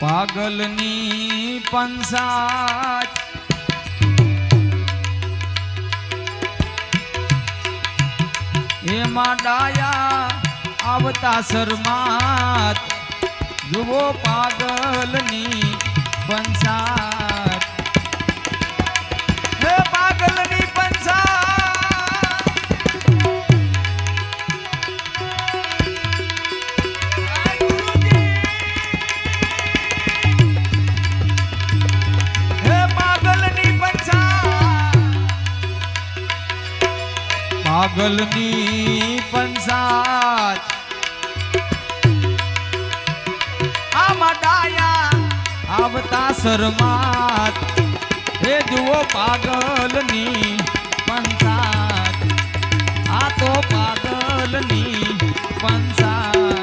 પાગલની પંસાત એમાં ડાયા આવતા શરમાત જુઓ પાગલની પંસાત પાગલની પંચાત આમાં ડાયા આવતા શરમાત હે જુઓ પાગલની પંચાત આ તો પાગલની પંચાત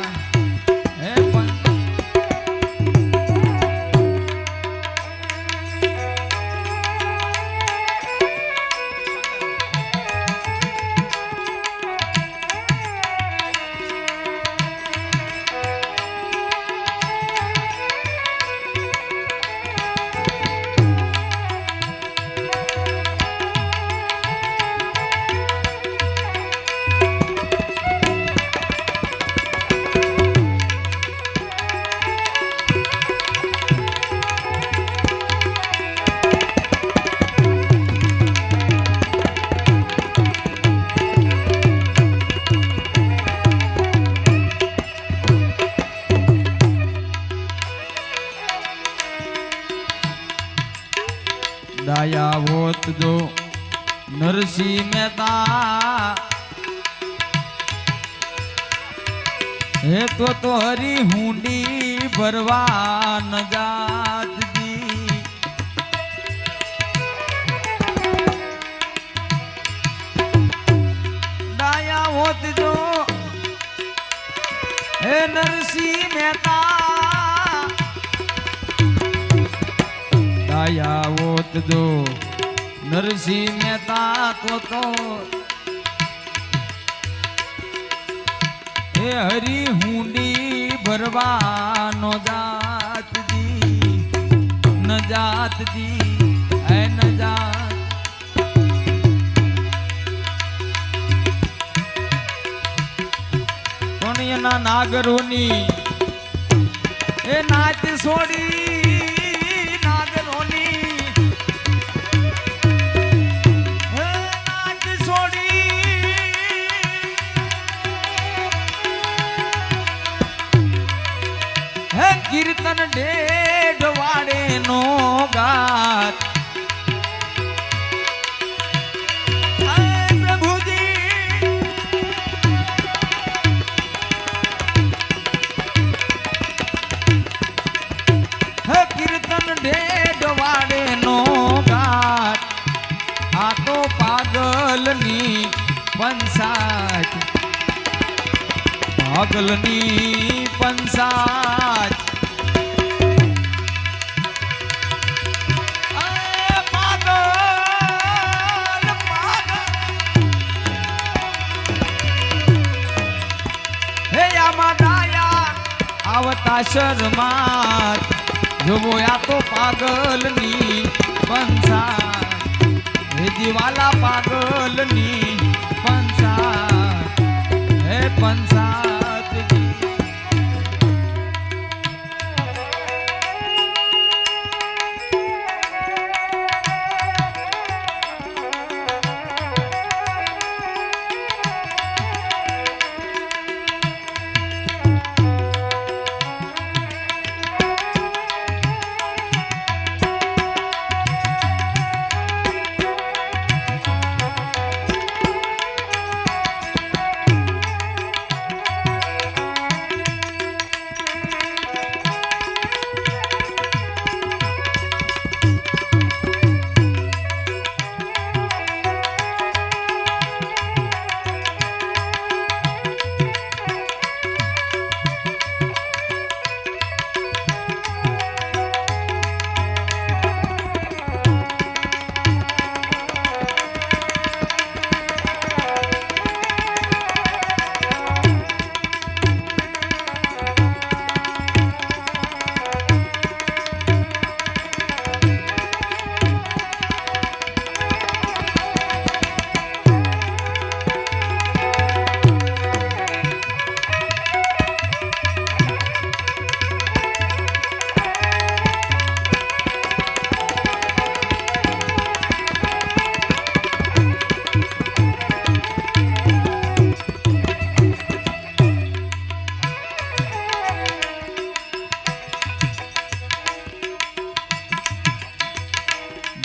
નરસિંહ મહેતા. હે તો તો હરી હુંડી ભરવા ન જાતજી ડાયા હોત જો. હે નરસિંહ મહેતા. દયા હોત જો. નરસિંહ મહેતા તો. તો હે હરી હુંડી ભરવાનો જાતજી, ન જાતજી, હે ન જાત. નાગરોની એ નાચ છોડી કીર્તન ડેઢ વાડે નો ગાત. પાગલની પંસાત પાગલની પંસાત શરમાત જોવો આ તો પાગલની પંચાત હે જીવાલા પાગલની પંસા હે પંચાત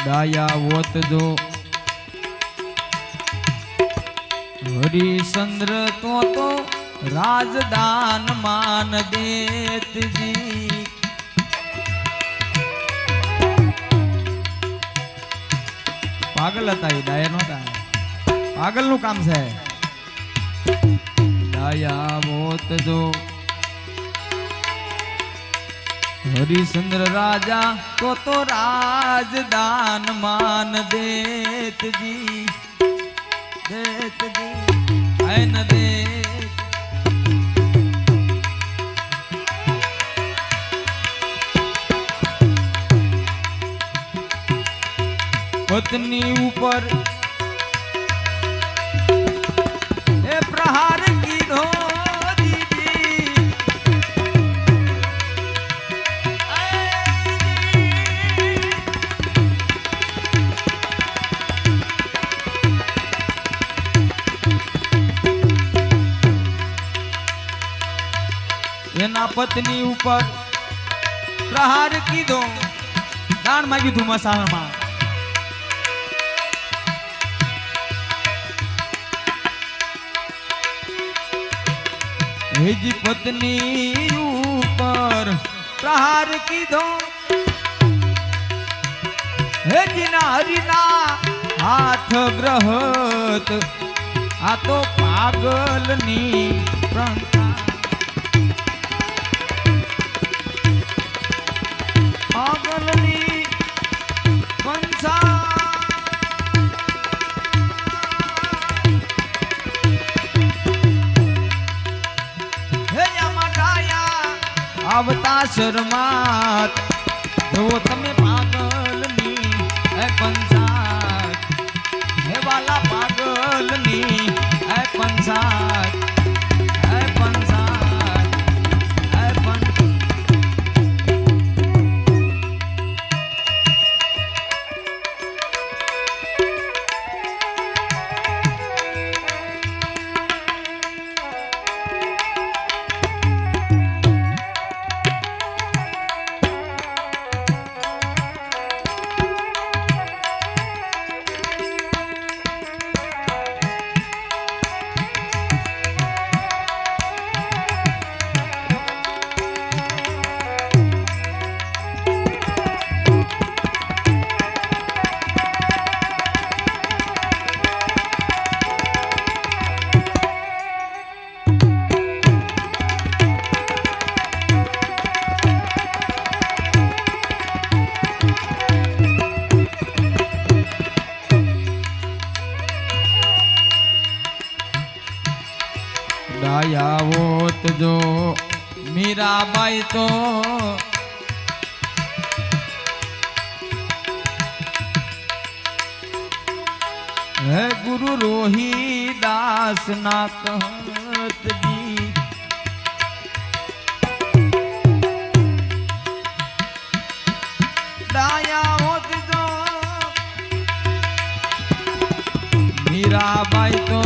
ડાયા વોત જો હરિશ્ચંદ્ર તો તો રાજદાન માન દેતજી પાગલ હતા એ ડાયા નહોતા. પાગલનું કામ છે. ડાયા મોત હરિશ્ચંદ્ર રાજા તો તો રાજદાન માન દેતજી દેતજી એન દેત પત્ની ઉપર એ પ્રહાર એના પત્ની ઉપર પ્રહાર કીધો. દાણ માગ્યું તું મસાણમાં. હેજી પત્ની ઉપર પ્રહાર કીધો. હેજીના હરિના હાથ ગ્રહત. આ તો પાગલની પ્રંથા આવતા શરમાત. જો તમે પાગલની હે હે ગુરુ રોહિદાસ ના કહત જી ડાયા હોત જો મીરાબાઈ તો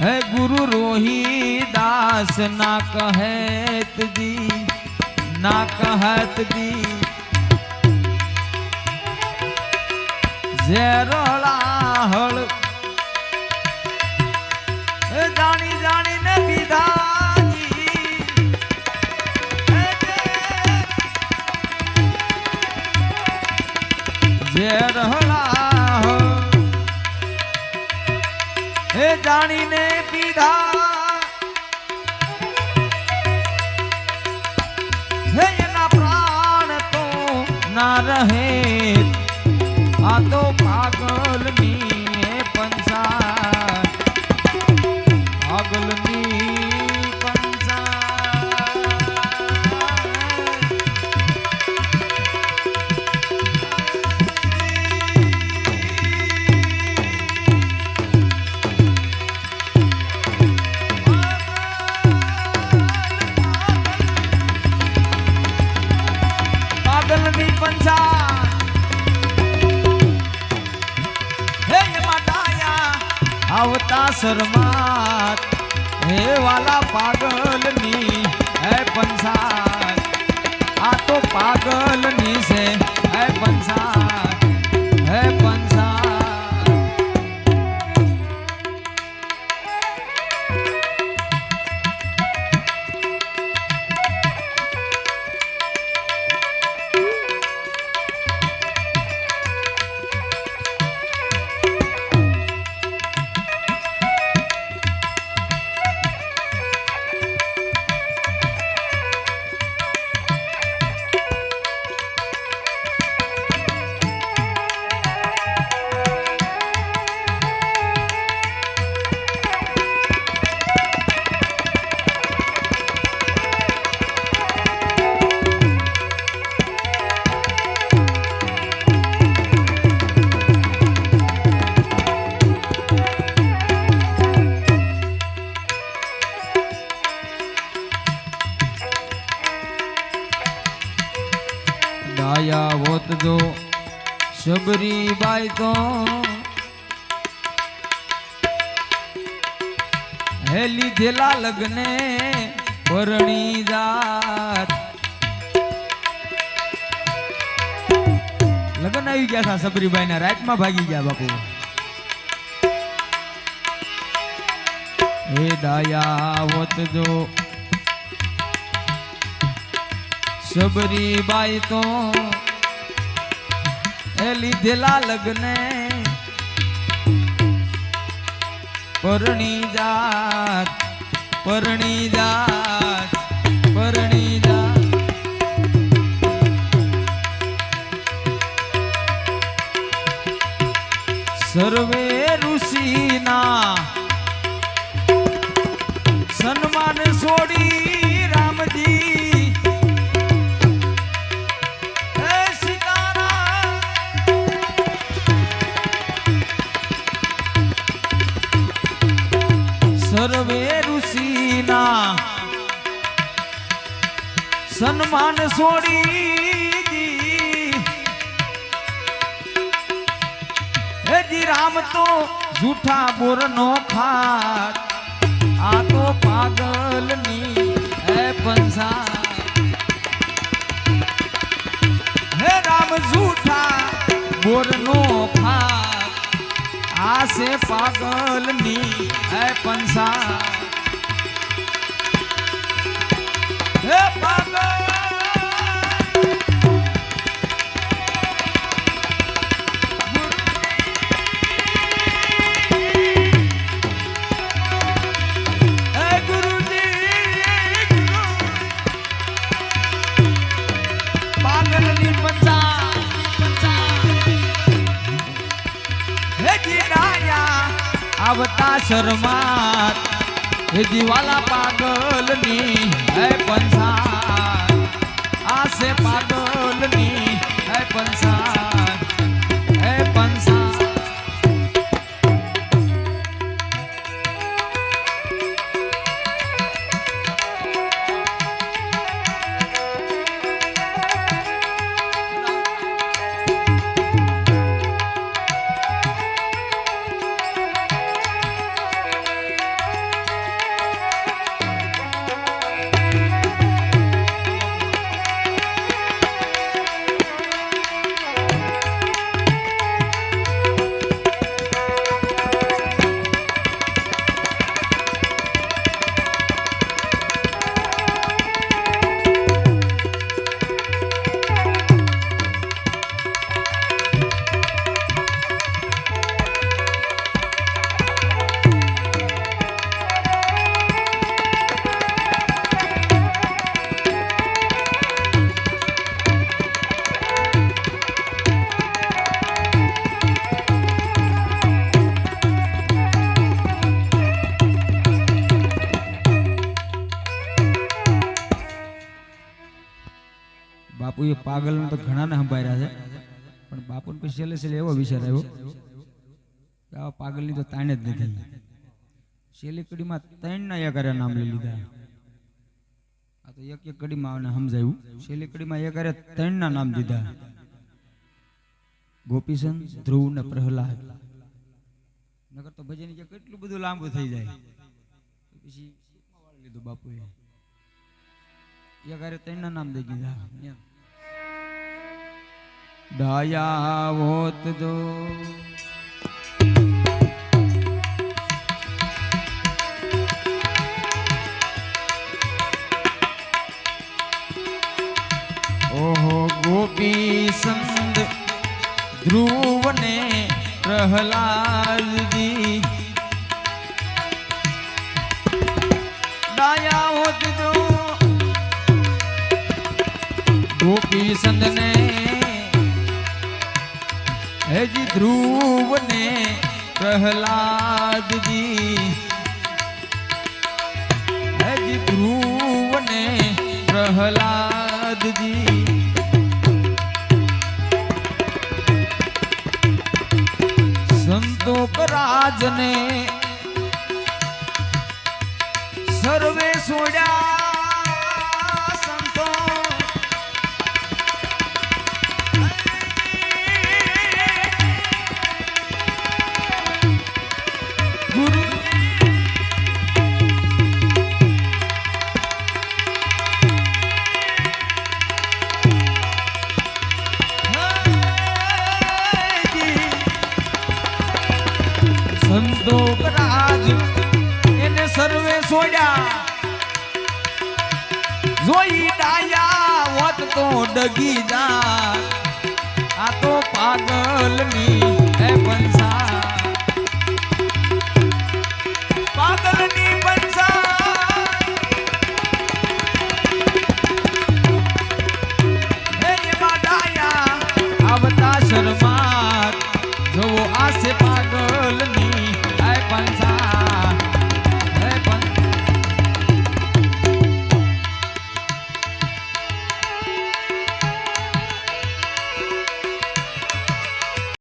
હે ગુરુ રોહિદાસ ના કહેત દી ના કહત ઝેરળા હળ. હે જાણી જાણીને પીધા ઝેરળા હે જાણીને પીધા શરમાત હે વાલા પાગલની, હે પંચાત આ તો પાગલની છે, હે પંસાર હે પંસાર ડાયા હોત જો સબરી બાઈ તો હે લીધેલા લગ્ને પરણી જાત. લગ્ન આવી ગયા હતા સબરીબાઈ ના રાતમાં ભાગી ગયા બાપુ. હે ડાયા હોત જો સબરી બાઈ તો એ લીધેલા લગ્ને પરણી જાત પરણી જાત પરણી જાત. સર્વે ઋષિના સન્માન છોડી સન્માન છોડી હેજી રામ તો જૂઠા બોરનો ખાટ આ તો પાગલની હે પંસા હે રામ જૂઠા બોરનો ખાટ આ છે પાગલની હે પંસા બાપુએ પાગલ તો ઘણાને સંભાળ્યા છે. પણ બાપુને પછી છેલ્લે છેલ્લે એવો વિચાર આવ્યો કે આવા પાગલની તો તાણે જ નથી. છેલ્લી કડીમાં ત્રણના એકારે નામ લઈ લીધા. આ તો એક એક કડીમાં આને સમજાયું. છેલ્લી કડીમાં એકારે ત્રણના નામ દીધા. ગોપીચંદ, ધ્રુવ ને પ્રહલાદ. નગર તો ભજન કે કેટલું બધું લાંબુ થઈ જાય. પછી લીધું બાપુએ. એ ઘરે ત્રણના નામ દઈ દીધા. હોત જો. ઓહો ગોપી સંદ ધ્રુવને પ્રહલાદજી. દયાવોત જો. ગોપી સંદને હેજી ધ્રુવને પ્રહલાદજી. હેજી ધ્રુવને પ્રહલાદજી. સંતોક રાજને સર્વે છોડ્યા ડાયા